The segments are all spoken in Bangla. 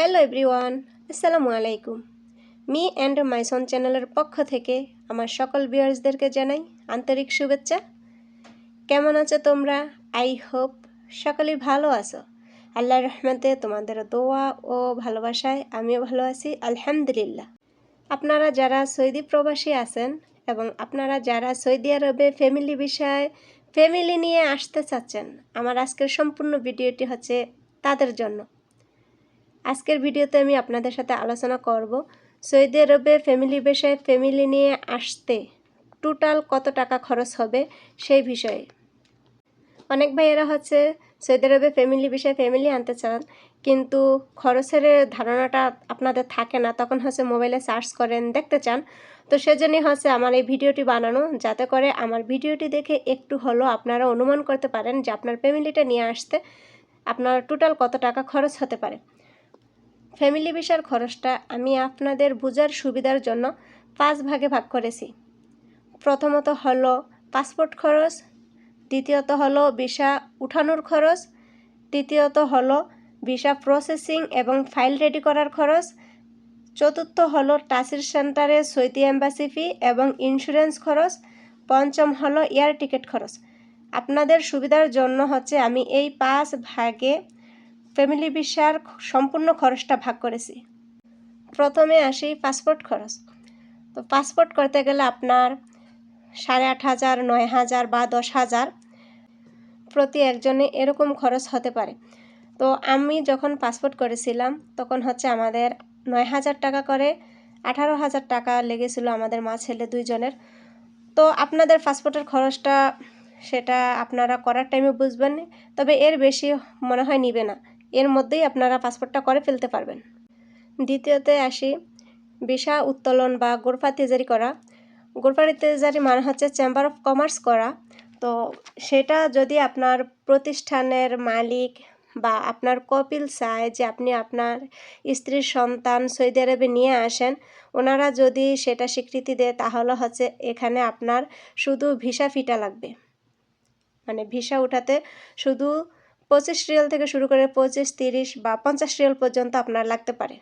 হ্যালো এভরিওয়ান আসসালামু আলাইকুম মি অ্যান্ড মাইসন চ্যানেলের পক্ষ থেকে আমার সকল ভিউয়ার্সদেরকে জানাই আন্তরিক শুভেচ্ছা। কেমন আছো তোমরা? আই হোপ সকলেই ভালো আছো। আল্লাহর রহমতে তোমাদের দোয়া ও ভালোবাসায় আমিও ভালো আছি, আলহামদুলিল্লাহ। আপনারা যারা সৌদি প্রবাসী আছেন এবং আপনারা যারা সৌদি আরবে ফ্যামিলি বিষয়ে ফ্যামিলি নিয়ে আসতে চাচ্ছেন, আমার আজকের সম্পূর্ণ ভিডিওটি হচ্ছে তাদের জন্য। আজকের ভিডিওতে আমি আপনাদের সাথে আলোচনা করব সৌদি আরবে ফ্যামিলি বিষয়ে ফ্যামিলি নিয়ে আসতে টোটাল কত টাকা খরচ হবে সেই বিষয়ে। অনেক ভাইয়েরা হচ্ছে সৌদি আরবে ফ্যামিলি বিষয়ে ফ্যামিলি আনতে চান, কিন্তু খরচের ধারণাটা আপনাদের থাকে না, তখন হচ্ছে মোবাইলে সার্চ করেন, দেখতে চান। তো সেজন্যই হচ্ছে আমার এই ভিডিওটি বানানো, যাতে করে আমার ভিডিওটি দেখে একটু হলেও আপনারা অনুমান করতে পারেন যে আপনার ফ্যামিলিটা নিয়ে আসতে আপনার টোটাল কত টাকা খরচ হতে পারে। ফ্যামিলি ভিসার খরচটা আমি আপনাদের বোঝার সুবিধার জন্য পাঁচ ভাগে ভাগ করেছি। প্রথমত হলো পাসপোর্ট খরচ, দ্বিতীয়ত হলো ভিসা উঠানোর খরচ, তৃতীয়ত হলো ভিসা প্রসেসিং এবং ফাইল রেডি করার খরচ, চতুর্থ হলো টাসির সেন্টারে সৈতি এম্বাসি ফি এবং ইন্স্যুরেন্স খরচ, পঞ্চম হলো এয়ার টিকিট খরচ। আপনাদের সুবিধার জন্য হচ্ছে আমি এই পাঁচ ভাগে ফ্যামিলি ভিসার সম্পূর্ণ খরচটা ভাগ করেছি। প্রথমে আসি পাসপোর্ট খরচ। তো পাসপোর্ট করতে গেলে আপনার সাড়ে আট হাজার, নয় হাজার বা দশ হাজার প্রতি একজনে এরকম খরচ হতে পারে। তো আমি যখন পাসপোর্ট করেছিলাম, তখন হচ্ছে আমাদের নয় হাজার টাকা করে আঠারো হাজার টাকা লেগেছিল আমাদের মা ছেলে দুইজনের। তো আপনাদের পাসপোর্টের খরচটা সেটা আপনারা করার টাইমে বুঝবেন তবে এর বেশি মনে হয় নিবে না। এর মধ্যেই আপনারা পাসপোর্টটা করে ফেলতে পারবেন। দ্বিতীয়তে আসি, ভিসা উত্তোলন বা গোরফা তেজারি করা। গোরফা তেজারি মানে হচ্ছে চেম্বার অফ কমার্স করা। তো সেটা যদি আপনার প্রতিষ্ঠানের মালিক বা আপনার কপিল চায় যে আপনি আপনার স্ত্রীর সন্তান সৌদি আরবে নিয়ে আসেন, ওনারা যদি সেটা স্বীকৃতি দেয়, তাহলে হচ্ছে এখানে আপনার শুধু ভিসা ফিটা লাগবে। মানে ভিসা উঠাতে শুধু পঁচিশ রিয়াল থেকে শুরু করে পঁচিশ, তিরিশ বা পঞ্চাশ রিয়াল পর্যন্ত আপনার লাগতে পারে।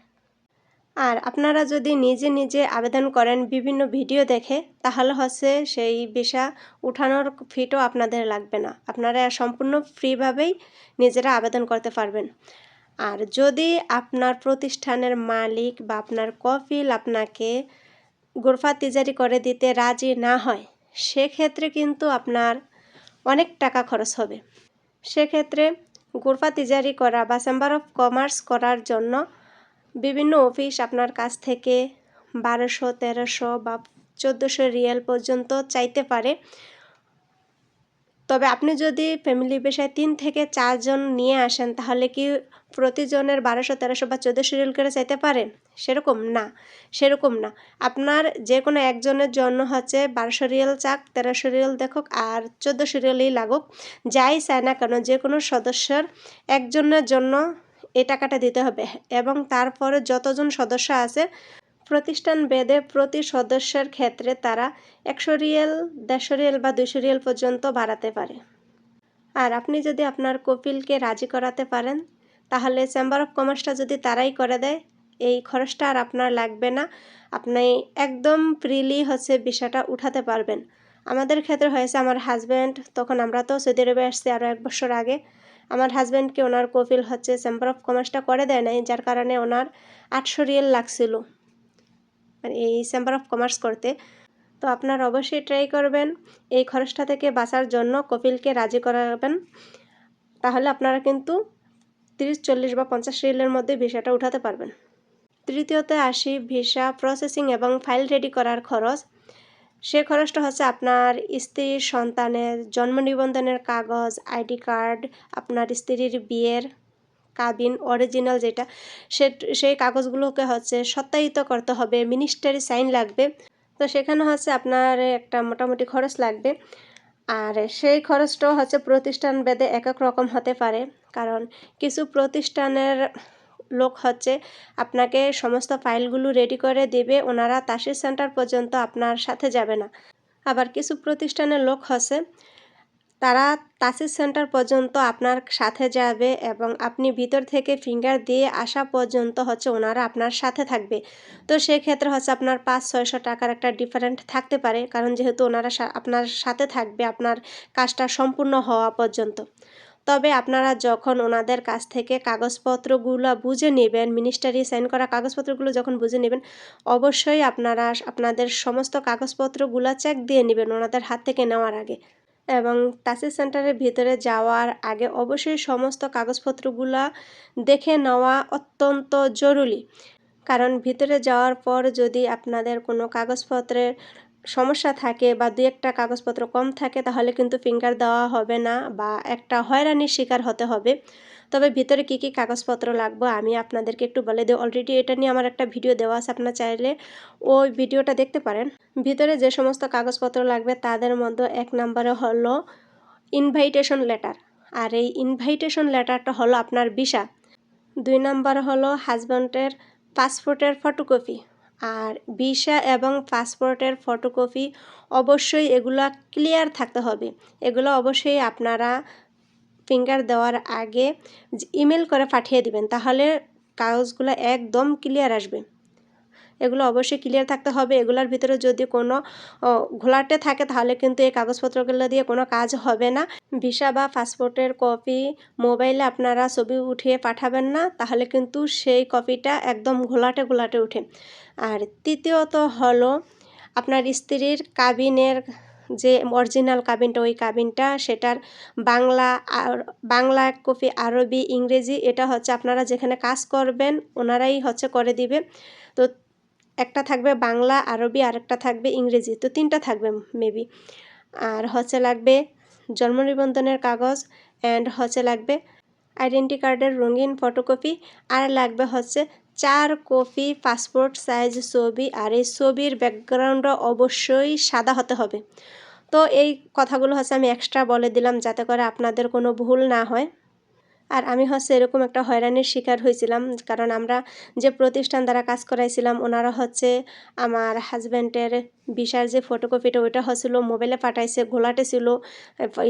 আর আপনারা যদি নিজে নিজে আবেদন করেন বিভিন্ন ভিডিও দেখে, তাহলে হচ্ছে সেই ভিসা উঠানোর ফিটও আপনাদের লাগবে না। আপনারা সম্পূর্ণ ফ্রিভাবেই নিজেরা আবেদন করতে পারবেন। আর যদি আপনার প্রতিষ্ঠানের মালিক বা আপনার কফিল আপনাকে গোরফা তিজারি করে দিতে রাজি না হয়, সেক্ষেত্রে কিন্তু আপনার অনেক টাকা খরচ হবে। সেক্ষেত্রে গোরফা তিজারি করা বা চেম্বার অফ কমার্স করার জন্য বিভিন্ন অফিস আপনার কাছ থেকে বারোশো, তেরোশো বা চোদ্দোশো রিয়াল পর্যন্ত চাইতে পারে। তবে আপনি যদি ফ্যামিলি পেশায় তিন থেকে চারজন নিয়ে আসেন, তাহলে কি প্রতিজনের বারোশো, তেরোশো বা চোদ্দোশো রিয়াল করে চাইতে পারেন? সেরকম না সেরকম না। আপনার যে কোনো একজনের জন্য হচ্ছে বারোশো রিয়াল চাক, তেরোশো রিয়াল দেখুক আর চোদ্দোশো রিয়ালই লাগুক, যাই চায় না কেন যে কোনো সদস্যর একজনের জন্য এই টাকাটা দিতে হবে এবং তারপরে যতজন সদস্য আছে, প্রতিষ্ঠান বেদে প্রতি সদস্যের ক্ষেত্রে তারা একশো রিয়েল, দেড়শো রিয়েল বা দুশো রিয়েল পর্যন্ত বাড়াতে পারে। আর আপনি যদি আপনার কপিলকে রাজি করাতে পারেন, তাহলে চেম্বার অফ কমার্সটা যদি তারাই করে দেয় এই খরচটা আর আপনার লাগবে না। আপনি একদম ফ্রিলি হচ্ছে বিষয়টা উঠাতে পারবেন। আমাদের ক্ষেত্রে হয়েছে আমার হাজব্যান্ড তখন আমরা তো সৌদি আরবে আসছি আরও এক বছর আগে। আমার হাজব্যান্ডকে ওনার কপিল হচ্ছে চেম্বার অফ কমার্সটা করে দেয় নাই, যার কারণে ওনার আটশো রিয়েল লাগছিল। মানে এই চেম্বার অফ কমার্স করতে। তো আপনার অবশ্যই ট্রাই করবেন, এই খরচটা থেকে বাঁচার জন্য কপিলকে রাজি করাবেন। তাহলে আপনারা কিন্তু তিরিশ, চল্লিশ বা পঞ্চাশ রিয়েলের মধ্যে ভিসাটা উঠাতে পারবেন। তৃতীয়তে আসি ভিসা প্রসেসিং এবং ফাইল রেডি করার খরচ। সে খরচটা হচ্ছে আপনার স্ত্রীর সন্তানের জন্ম নিবন্ধনের কাগজ, আইডি কার্ড, আপনার স্ত্রীর বিয়ের কাবিন অরিজিনাল যেটা, সে সেই কাগজগুলোকে হচ্ছে সত্যায়িত করতে হবে মিনিস্টারি সাইন লাগবে। তো সেখানে হচ্ছে আপনার একটা মোটামুটি খরচ লাগবে। আর সেই খরচটাও হচ্ছে প্রতিষ্ঠান বেদে এক এক রকম হতে পারে। কারণ কিছু প্রতিষ্ঠানের লোক হচ্ছে আপনাকে সমস্ত ফাইলগুলো রেডি করে দেবে, ওনারা তাসির সেন্টার পর্যন্ত আপনার সাথে যাবে না। আবার কিছু প্রতিষ্ঠানের লোক হচ্ছে, তারা তাসিস সেন্টার পর্যন্ত আপনার সাথে যাবে এবং আপনি ভিতর থেকে ফিঙ্গার দিয়ে আসা পর্যন্ত হচ্ছে ওনারা আপনার সাথে থাকবে। তো সেক্ষেত্রে হচ্ছে আপনার পাঁচ, ছয়শো টাকার একটা ডিফারেন্ট থাকতে পারে, কারণ যেহেতু ওনারা আপনার সাথে থাকবে, আপনার কাজটা সম্পূর্ণ হওয়া পর্যন্ত। তবে আপনারা যখন ওনাদের কাছ থেকে কাগজপত্রগুলো বুঝে নেবেন মিনিস্টারি সাইন করা কাগজপত্রগুলো যখন বুঝে নেবেন, অবশ্যই আপনারা আপনাদের সমস্ত কাগজপত্রগুলো চেক দিয়ে নেবেন ওনাদের হাত থেকে নেওয়ার আগে। এবং তাসির সেন্টারের ভিতরে যাওয়ার আগে অবশ্যই সমস্ত কাগজপত্রগুলো দেখে নেওয়া অত্যন্ত জরুরি। কারণ ভিতরে যাওয়ার পর যদি আপনাদের কোনো কাগজপত্রের সমস্যা থাকে বা দু একটা কাগজপত্র কম থাকে, তাহলে কিন্তু ফিঙ্গার দেওয়া হবে না বা একটা হয়রানির শিকার হতে হবে। তবে ভিতরে কি কি কাগজপত্র লাগবে আমি আপনাদেরকে একটু বলে দিই। অলরেডি এটা নিয়ে আমার একটা ভিডিও দেওয়া আছে, আপনার চাইলে ওই ভিডিওটা দেখতে পারেন। ভিতরে যে সমস্ত কাগজপত্র লাগবে তাদের মধ্যে এক নম্বরে হলো ইনভাইটেশন লেটার আর এই ইনভাইটেশন লেটারটা হলো আপনার ভিসা। দুই নম্বর হলো হাজব্যান্ডের পাসপোর্টের ফটোকপি আর ভিসা এবং পাসপোর্টের ফটোকপি অবশ্যই এগুলো ক্লিয়ার থাকতে হবে। এগুলো অবশ্যই আপনারা ফিঙ্গার দেওয়ার আগে ইমেল করে পাঠিয়ে দিবেন, তাহলে কাগজগুলো একদম ক্লিয়ার আসবে। এগুলো অবশ্যই ক্লিয়ার থাকতে হবে। এগুলোর ভিতরে যদি কোনো ঘোলাটে থাকে তাহলে কিন্তু এই কাগজপত্রগুলো দিয়ে কোনো কাজ হবে না। ভিসা বা পাসপোর্টের কপি মোবাইলে আপনারা ছবি উঠিয়ে পাঠাবেন না, তাহলে কিন্তু সেই কপিটা একদম ঘোলাটে ঘোলাটে উঠে। আর তৃতীয়ত হলো আপনার স্ত্রীর কাবিনের যে অরিজিনাল কাবিনটা ওই কাবিনটা সেটার বাংলা আর, বাংলা এক কপি আরবি, ইংরেজি, এটা হচ্ছে আপনারা যেখানে কাজ করবেন, ওনারাই হচ্ছে করে দিবে। তো একটা থাকবে বাংলা, আরবি আর একটা থাকবে ইংরেজি, তো তিনটা থাকবে মেবি আর হচ্ছে লাগবে জন্ম নিবন্ধনের কাগজ অ্যান্ড হচ্ছে লাগবে আইডেন্টি কার্ডের রঙিন ফটোকপি আর লাগবে হচ্ছে চার কপি পাসপোর্ট সাইজ ছবি আর এই ছবির ব্যাকগ্রাউন্ডও অবশ্যই সাদা হতে হবে। তো এই কথাগুলো হচ্ছে আমি এক্সট্রা বলে দিলাম যাতে করে আপনাদের কোনো ভুল না হয়। আর আমি হচ্ছে এরকম একটা হয়রানির শিকার হয়েছিলাম, কারণ আমরা যে প্রতিষ্ঠান দ্বারা কাজ করাইছিলাম, ওনারা হচ্ছে আমার হাজব্যান্ডের বিশার যে ফটোকপিটা ওইটা হচ্ছিল মোবাইলে পাঠাইছে, ঘোলাটে ছিল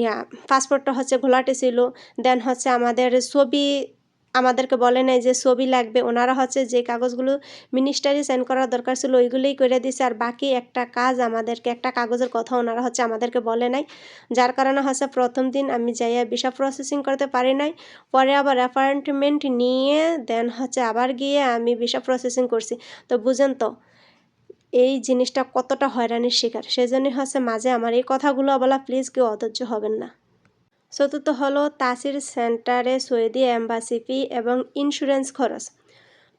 ইয়া পাসপোর্টটা হচ্ছে ঘোলাটে ছিল দেন হচ্ছে আমাদের ছবি আমাদেরকে বলে নাই যে ছবি লাগবে। ওনারা হচ্ছে যে কাগজগুলো মিনিস্টারি সাইন করার দরকার ছিল, ওইগুলোই করে দিছে। আর বাকি একটা কাজ আমাদেরকে, একটা কাগজের কথা ওনারা হচ্ছে আমাদেরকে বলে নাই। যার কারণে হচ্ছে প্রথম দিন আমি যাইয়া ভিসা প্রসেসিং করতে পারি নাই। পরে আবার অ্যাপয়েন্টমেন্ট নিয়ে দেন হচ্ছে আবার গিয়ে আমি ভিসা প্রসেসিং করছি। তো বুঝেন তো, এই জিনিসটা কতটা হয়রানির শিকার। সেজন্যই হচ্ছে মাঝে আমার এই কথাগুলো বলা প্লিজ কেউ অধৈর্য হবেন না। চতুর্থ হলো তাসির সেন্টারে সৌদি অ্যাম্বাসি ফি এবং ইন্স্যুরেন্স খরচ।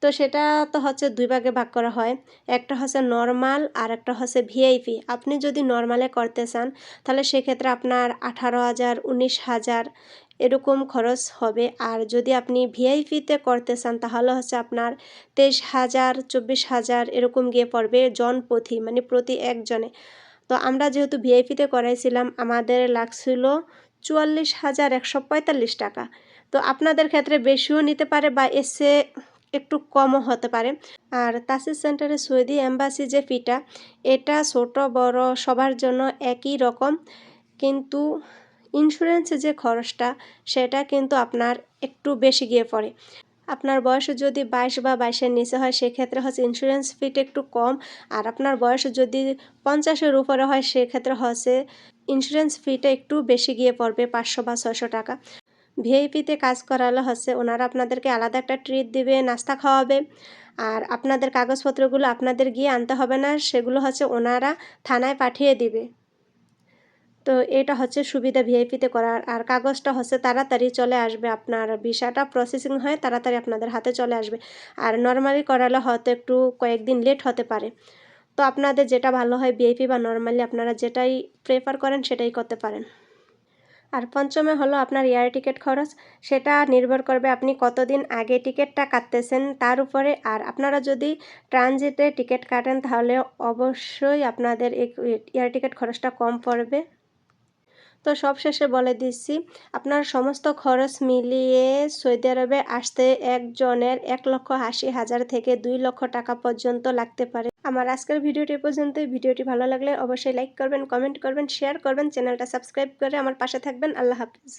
তো সেটা তো হচ্ছে দুই ভাগে ভাগ করা হয়। একটা হচ্ছে নর্মাল আর একটা হচ্ছে ভিআইপি। আপনি যদি নর্মালে করতে চান, তাহলে সেক্ষেত্রে আপনার আঠারো হাজার, উনিশ হাজার এরকম খরচ হবে। আর যদি আপনি ভিআইপিতে করতে চান, তাহলে হচ্ছে আপনার তেইশ হাজার, চব্বিশ হাজার এরকম গিয়ে পড়বে জন প্রতি মানে প্রতি একজনে। তো আমরা যেহেতু ভিআইপিতে করাইছিলাম, আমাদের লাগছিল চুয়াল্লিশ হাজার একশো পঁয়তাল্লিশ টাকা। তো আপনাদের ক্ষেত্রে বেশিও নিতে পারে বা এসে একটু কমও হতে পারে। আর তাসিস সেন্টারে সৌদি অ্যাম্বাসি যে ফিটা, এটা ছোট, বড়, সবার জন্য একই রকম। কিন্তু ইন্স্যুরেন্সের যে খরচটা, সেটা কিন্তু আপনার একটু বেশি গিয়ে পড়ে। আপনার বয়স যদি বাইশ বা বাইশের নিচে হয়, সেক্ষেত্রে হচ্ছে ইন্স্যুরেন্স ফিট একটু কম। আর আপনার বয়স যদি পঞ্চাশের উপরে হয়, সেক্ষেত্রে হচ্ছে ইন্স্যুরেন্স ফিটা একটু বেশি গিয়ে পড়বে, পাঁচশো বা ছয়শো টাকা। ভিআইপিতে কাজ করালে হচ্ছে ওনারা আপনাদেরকে আলাদা একটা ট্রিট দিবে, নাস্তা খাওয়াবে। আর আপনাদের কাগজপত্রগুলো আপনাদের গিয়ে আনতে হবে না, সেগুলো হচ্ছে ওনারা থানায় পাঠিয়ে দিবে। তো এটা হচ্ছে সুবিধা ভিআইপিতে করার। আর কাগজটা হচ্ছে তাড়াতাড়ি চলে আসবে আপনার ভিসাটা প্রসেসিং হয়ে, তাড়াতাড়ি আপনাদের হাতে চলে আসবে। আর নর্মালি করালে হয়তো একটু কয়েকদিন লেট হতে পারে। তো আপনাদের যেটা ভালো হয় ভিআইপি বা নর্মালি আপনারা যেটাই প্রেফার করেন সেটাই করতে পারেন। আর পঞ্চমে হলো আপনার এয়ার টিকিট খরচ। সেটা নির্ভর করবে আপনি কতদিন আগে টিকিটটা কাটতেছেন তার উপরে। আর আপনারা যদি ট্রানজিটে টিকিট কাটেন তাহলে অবশ্যই আপনাদের এয়ার টিকিট খরচটা কম পড়বে। তো সব শেষে বলে দিচ্ছি, আপনার সমস্ত খরচ মিলিয়ে সৌদি আরবে আসতে একজনের এক লক্ষ আশি হাজার থেকে দুই লক্ষ টাকা পর্যন্ত লাগতে পারে। আমার আজকের ভিডিওটি পর্যন্ত ভিডিওটি ভালো লাগলে অবশ্যই লাইক করবেন, কমেন্ট করবেন, শেয়ার করবেন, চ্যানেলটা সাবস্ক্রাইব করে আমার পাশে থাকবেন। আল্লাহ হাফিজ।